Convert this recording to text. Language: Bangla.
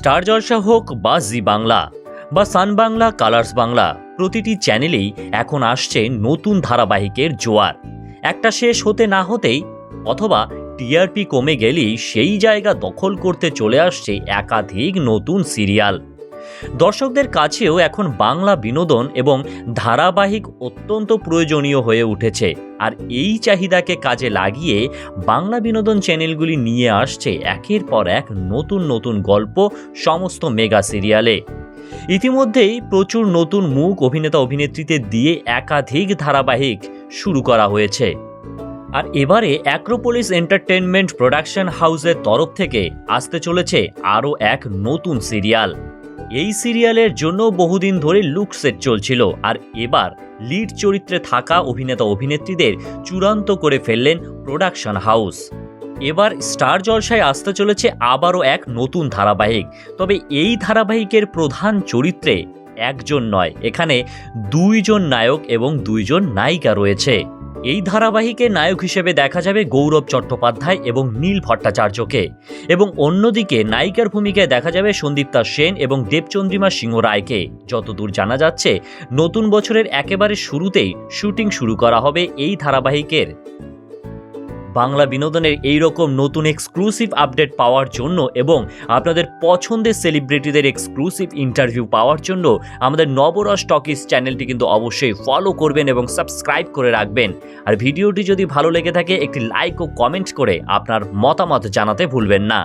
স্টার জলসা হোক বা জি বাংলা বা সান বাংলা, কালার্স বাংলা, প্রতিটি চ্যানেলেই এখন আসছে নতুন ধারাবাহিকের জোয়ার। একটা শেষ হতে না হতেই অথবা টিআরপি কমে গেলেই সেই জায়গা দখল করতে চলে আসছে একাধিক নতুন সিরিয়াল। দর্শকদের কাছেও এখন বাংলা বিনোদন এবং ধারাবাহিক অত্যন্ত প্রয়োজনীয় হয়ে উঠেছে। আর এই চাহিদাকে কাজে লাগিয়ে বাংলা বিনোদন চ্যানেলগুলি নিয়ে আসছে একের পর এক নতুন নতুন গল্প সমস্ত মেগা সিরিয়ালে। ইতিমধ্যেই প্রচুর নতুন মুখ অভিনেতা অভিনেত্রীতে দিয়ে একাধিক ধারাবাহিক শুরু করা হয়েছে। আর এবারে অ্যাক্রোপোলিস এন্টারটেনমেন্ট প্রোডাকশন হাউসের তরফ থেকে আসতে চলেছে আরও এক নতুন সিরিয়াল। এই সিরিয়ালের জন্য বহুদিন ধরে লুক সেট চলছিল, আর এবার লিড চরিত্রে থাকা অভিনেতা অভিনেত্রীদের চূড়ান্ত করে ফেললেন প্রোডাকশন হাউস। এবার স্টার জলসায় আসতে চলেছে আবারও এক নতুন ধারাবাহিক, তবে এই ধারাবাহিকের প্রধান চরিত্রে একজন নয়, এখানে দুইজন নায়ক এবং দুইজন নায়িকা রয়েছে। এই ধারাবাহিকে নায়ক হিসেবে দেখা যাবে গৌরব চট্টোপাধ্যায় এবং নীল ভট্টাচার্যকে। এবং অন্যদিকে নায়িকার ভূমিকায় দেখা যাবে সন্দীপ্তা সেন এবং দেবচন্দ্রিমা সিংহ রায়কে। যতদূর জানা যাচ্ছে, নতুন বছরের একেবারে শুরুতেই শুটিং শুরু করা হবে এই ধারাবাহিকের। বাংলা বিনোদনের এই রকম নতুন এক্সক্লুসিভ আপডেট পাওয়ার জন্য এবং আপনাদের পছন্দের সেলিব্রিটিদের এক্সক্লুসিভ ইন্টারভিউ পাওয়ার জন্য আমাদের নবরস টকিস চ্যানেলটি কিন্তু অবশ্যই ফলো করবেন এবং সাবস্ক্রাইব করে রাখবেন। আর ভিডিওটি যদি ভালো লেগে থাকে, একটি লাইক ও কমেন্ট করে আপনার মতামত জানাতে ভুলবেন না।